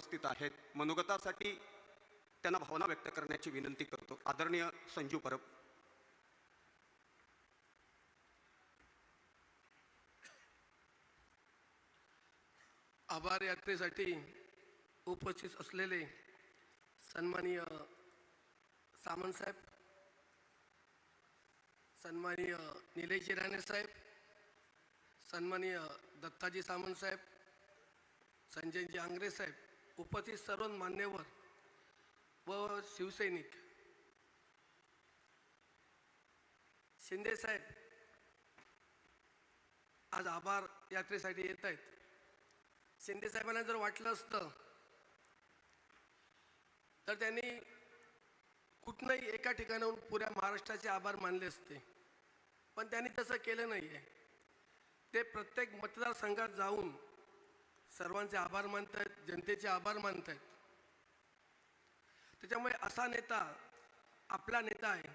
उपस्थित आहेत. मनोगतासाठी त्यांना भावना व्यक्त करण्याची विनंती करतो. आदरणीय संजू परब. आभार यात्रेसाठी उपस्थित असलेले सन्माननीय सामंतसाहेब सन्माननीय निलेश राणे साहेब सन्माननीय दत्ताजी सामंतसाहेब संजयजी आंग्रे साहेब उपस्थित सर्व मान्यवर व शिवसैनिक. शिंदे साहेब आज आभार यात्रेसाठी येत आहेत. शिंदे साहेबांना जर वाटलं असतं तर त्यांनी कुठनंही एका ठिकाणाहून पुऱ्या महाराष्ट्राचे आभार मानले असते. पण त्यांनी तसं केलं नाही आहे ते प्रत्येक मतदारसंघात जाऊन सर्वांचे आभार मानत आहेत जनतेचे आभार मानत आहेत त्याच्यामुळे असा नेता आपला नेता आहे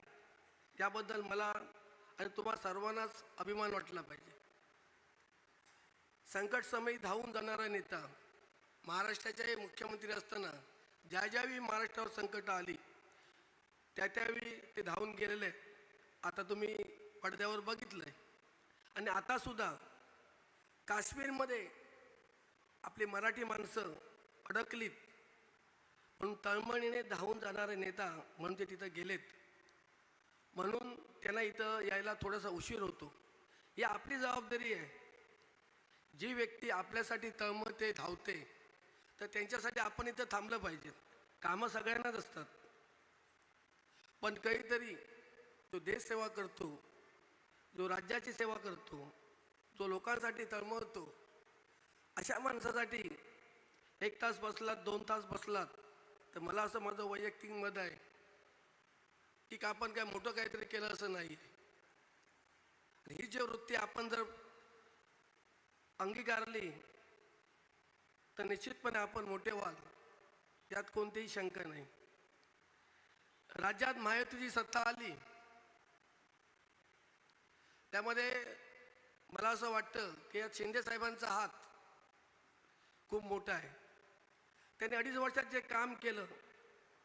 याबद्दल मला आणि तुम्हा सर्वांनाच अभिमान वाटला पाहिजे. संकट समयी धावून जाणारा नेता महाराष्ट्राचे मुख्यमंत्री असताना ज्या ज्यावेळी महाराष्ट्रावर संकट आली त्या त्यावेळी ते धावून गेलेले आता तुम्ही पडद्यावर बघितलं आहे आणि आतासुद्धा काश्मीरमध्ये आपली मराठी माणसं अडकलीत. म्हणून तळमळीने धावून जाणारे नेता म्हणून ते तिथं गेलेत. म्हणून त्यांना इथं यायला थोडासा उशीर होतो. ही आपली जबाबदारी आहे. जी व्यक्ती आपल्यासाठी तळमळते धावते तर त्यांच्यासाठी आपण इथं थांबलं पाहिजे. कामं सगळ्यांनाच असतात. पण काहीतरी जो देशसेवा करतो जो राज्याची सेवा करतो जो लोकांसाठी तळमळतो अशा माणसासाठी एक तास बसलात दोन तास बसलात तर मला असं माझं वैयक्तिक मत आहे की का आपण काय मोठं काहीतरी केलं असं नाही आणि ही जी वृत्ती आपण जर अंगीकारली तर निश्चितपणे आपण मोठे व्हाल यात कोणतीही शंका नाही. राज्यात महायुतीची सत्ता आली त्यामध्ये मला असं वाटतं की यात शिंदे साहेबांचा हात खूप मोठं आहे. त्यांनी अडीच वर्षात जे काम केलं.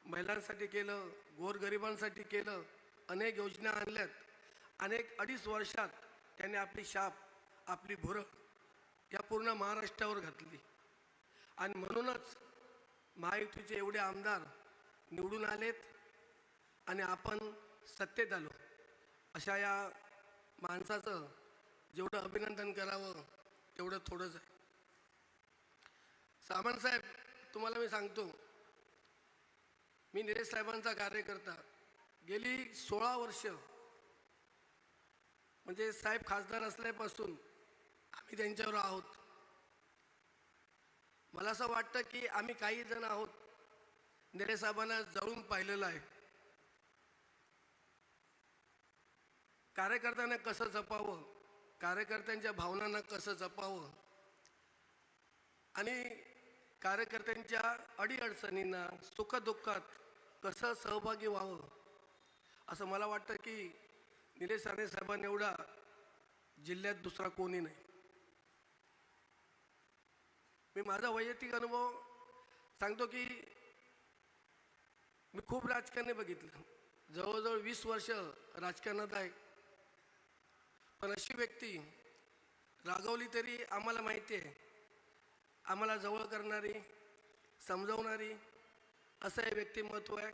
महिलांसाठी केलं गोरगरिबांसाठी केलं अनेक योजना आणल्यात. अनेक अडीच वर्षात त्यांनी आपली शाप आपली भुरं या पूर्ण महाराष्ट्रावर घातली. आणि म्हणूनच महायुतीचे एवढे आमदार निवडून आलेत आणि आपण सत्तेत आलो. अशा या माणसाचं जेवढं अभिनंदन करावं तेवढं थोडंच आहे. सामान साहेब तुम्हाला मी सांगतो मी निलेश साहेबांचा कार्यकर्ता. गेली सोळा वर्ष म्हणजे साहेब खासदार असल्यापासून आम्ही त्यांच्यावर आहोत. मला असं वाटतं की आम्ही काही जण आहोत निलेश साहेबांना जळून पाहिलेलं आहे. कार्यकर्त्यांना कसं जपावं? कार्यकर्त्यांच्या भावनांना कसं जपावं? आणि कार्यकर्त्यांच्या अडीअडचणींना सुखदुःखात कसं सहभागी व्हावं असं मला वाटतं की निलेश राणे साहेबांनी एवढा जिल्ह्यात दुसरा कोणी नाही. मी माझा वैयक्तिक अनुभव सांगतो की मी खूप राजकारणी बघितलं. जवळजवळ वीस वर्ष राजकारणात आहे. पण अशी व्यक्ती रागवली तरी आम्हाला माहिती आहे. आम्हाला जवळ करणारी समजवणारी असं हे व्यक्तिमत्व आहे.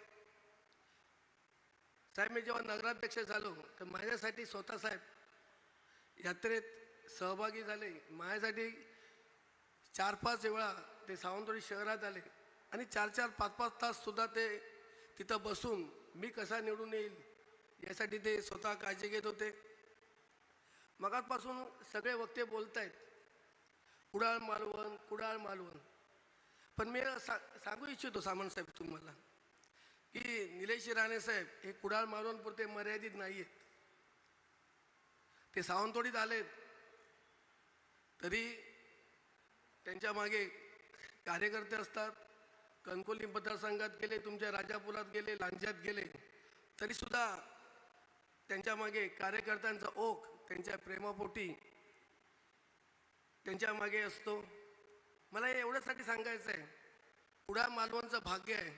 साहेब मी जेव्हा नगराध्यक्ष झालो तर माझ्यासाठी स्वतः साहेब यात्रेत सहभागी झाले. माझ्यासाठी चार पाच वेळा ते सावंतवाडी शहरात आले. आणि चार चार पाच पाच ताससुद्धा ते तिथं बसून मी कसा निवडून येईल यासाठी ते स्वतः काळजी घेत होते. मगापासून सगळे वक्ते बोलत आहेत कुडाळ मालवण कुडाळ मालवण. पण मी सा सांगू इच्छितो सामन साहेब तुम्हाला की निलेश राणे साहेब हे कुडाळ मालवणपुरते मर्यादित नाही आहेत ते सावंतवाडीत आलेत. तरी त्यांच्या मागे कार्यकर्ते असतात कणकोली मतदारसंघात गेले तुमच्या राजापुरात गेले लांजात गेले तरीसुद्धा त्यांच्या मागे कार्यकर्त्यांचा ओघ त्यांच्या प्रेमापोटी त्यांच्या मागे असतो. मला हे एवढ्यासाठी सांगायचं आहे पुढा मालवणचं भाग्य आहे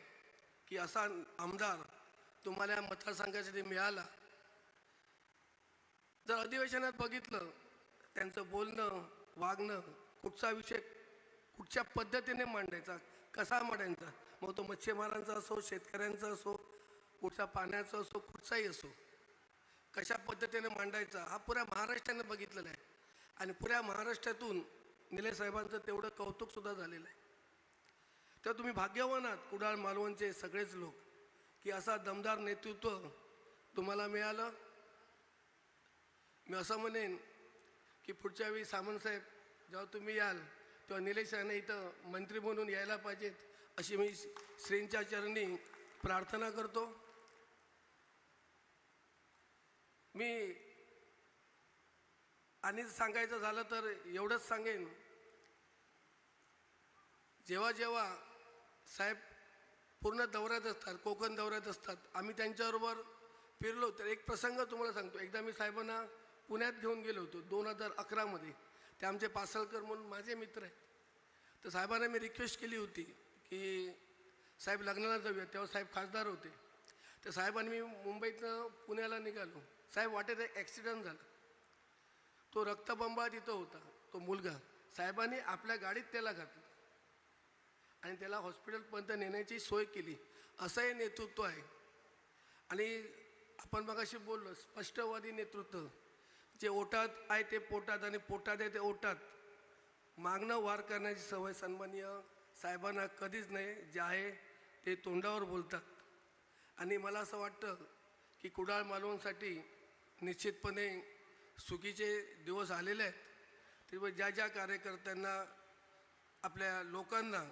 की असा आमदार तुम्हाला या मतदारसंघासाठी मिळाला. जर अधिवेशनात बघितलं त्यांचं बोलणं वागणं कुठचा विषय कुठच्या पद्धतीने मांडायचा कसा मांडायचा मग तो मच्छीमारांचा असो शेतकऱ्यांचा असो कुठचा पाण्याचा असो कुठचाही असो कशा पद्धतीने मांडायचा हा पुऱ्या महाराष्ट्राने बघितलेला आहे. आणि पुऱ्या महाराष्ट्रातून निलेश साहेबांचं तेवढं कौतुकसुद्धा झालेलं आहे. तर तुम्ही भाग्यवान आहात कुडाळ मालवणचे सगळेच लोक की असा दमदार नेतृत्व तुम्हाला मिळालं. मी असं म्हणेन की पुढच्या वेळी सामंतसाहेब जेव्हा तुम्ही याल तेव्हा निलेश यांना इथं मंत्री म्हणून यायला पाहिजेत अशी मी श्रींच्या चरणी प्रार्थना करतो. मी आणि सांगायचं झालं तर एवढंच सांगेन. जेव्हा जेव्हा साहेब पूर्ण दौऱ्यात असतात कोकण दौऱ्यात असतात आम्ही त्यांच्याबरोबर फिरलो तर एक प्रसंग तुम्हाला सांगतो. एकदा मी साहेबांना पुण्यात घेऊन गेलो होतो दोन हजार अकरामध्ये ते आमचे पासलकर म्हणून माझे मित्र आहेत. तर साहेबांना मी रिक्वेस्ट केली होती की साहेब लग्नाला जाऊया. तेव्हा साहेब खासदार होते. तर साहेबांनी मी मुंबईतनं पुण्याला निघालो. साहेब वाटेत एक ॲक्सिडंट झाला. तो रक्तबंबा तिथं होता तो मुलगा. साहेबांनी आपल्या गाडीत त्याला घातलं. आणि त्याला हॉस्पिटलपर्यंत नेण्याची सोय केली. असं हे नेतृत्व आहे. आणि आपण मगाशी बोललो स्पष्टवादी नेतृत्व. जे ओटात आहे ते पोटात आणि पोटात आहे ते ओटात. मागणं वार करण्याची सवय सन्माननीय साहेबांना कधीच नाही जे आहे ते तोंडावर बोलतात. आणि मला असं वाटतं की कुडाळ मालवणसाठी निश्चितपणे सुखीचे दिवस आलेले आहेत. त्यामुळे ज्या ज्या कार्यकर्त्यांना आपल्या लोकांना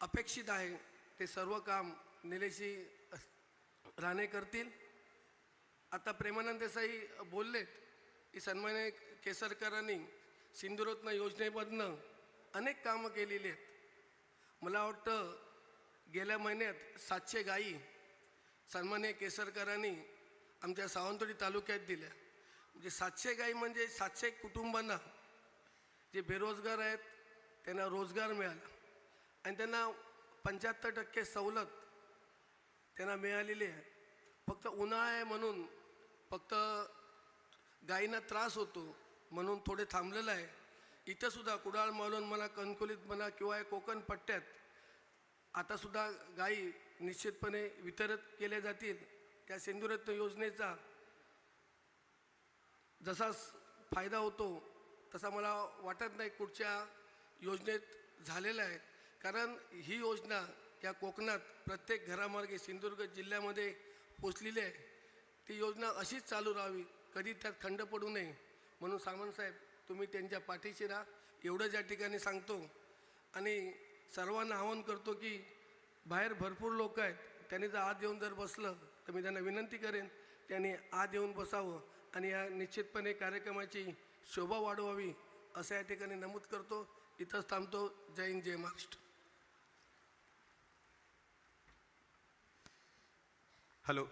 अपेक्षित आहे ते सर्व काम निलेशी राणे करतील. आता प्रेमानंद देसाई बोललेत की सन्मान्य केसरकरांनी सिंधुरत्न योजनेमधनं अनेक कामं केलेली आहेत. मला वाटतं गेल्या महिन्यात सातशे गायी सन्मान्य केसरकरांनी आमच्या सावंतवाडी तालुक्यात दिल्या. म्हणजे सातशे गाई म्हणजे सातशे कुटुंबांना जे बेरोजगार आहेत त्यांना रोजगार मिळाला. आणि त्यांना पंच्याहत्तर टक्के सवलत त्यांना मिळालेली आहे. फक्त उन्हाळा आहे म्हणून फक्त गायींना त्रास होतो म्हणून थोडे थांबलेलं आहे. इथंसुद्धा कुडाळ मालवण म्हणा कणकोलीत म्हणा किंवा या कोकण पट्ट्यात आतासुद्धा गायी निश्चितपणे वितरित केल्या जातील. त्या सिंधुरत्न योजनेचा जसा फायदा होतो तसा मला वाटत नाही कुठच्या योजनेत झालेला आहे. कारण ही योजना या कोकणात प्रत्येक घरामार्गे सिंधुदुर्ग जिल्ह्यामध्ये पोचलेली आहे. ती योजना अशीच चालू राहावी. कधी त्यात खंड पडू नये. म्हणून सामंतसाहेब तुम्ही त्यांच्या पाठीशी राहा. एवढं ज्या ठिकाणी सांगतो. आणि सर्वांना आवाहन करतो की बाहेर भरपूर लोक आहेत. त्यांनी जर आत येऊन जर बसलं तर मी त्यांना विनंती करेन त्यांनी आत येऊन बसावं. आणि या निश्चितपणे कार्यक्रमाची शोभा वाढवावी असं या ठिकाणी नमूद करतो. इथंच थांबतो. जय हिंद जय महाराष्ट्र. हॅलो.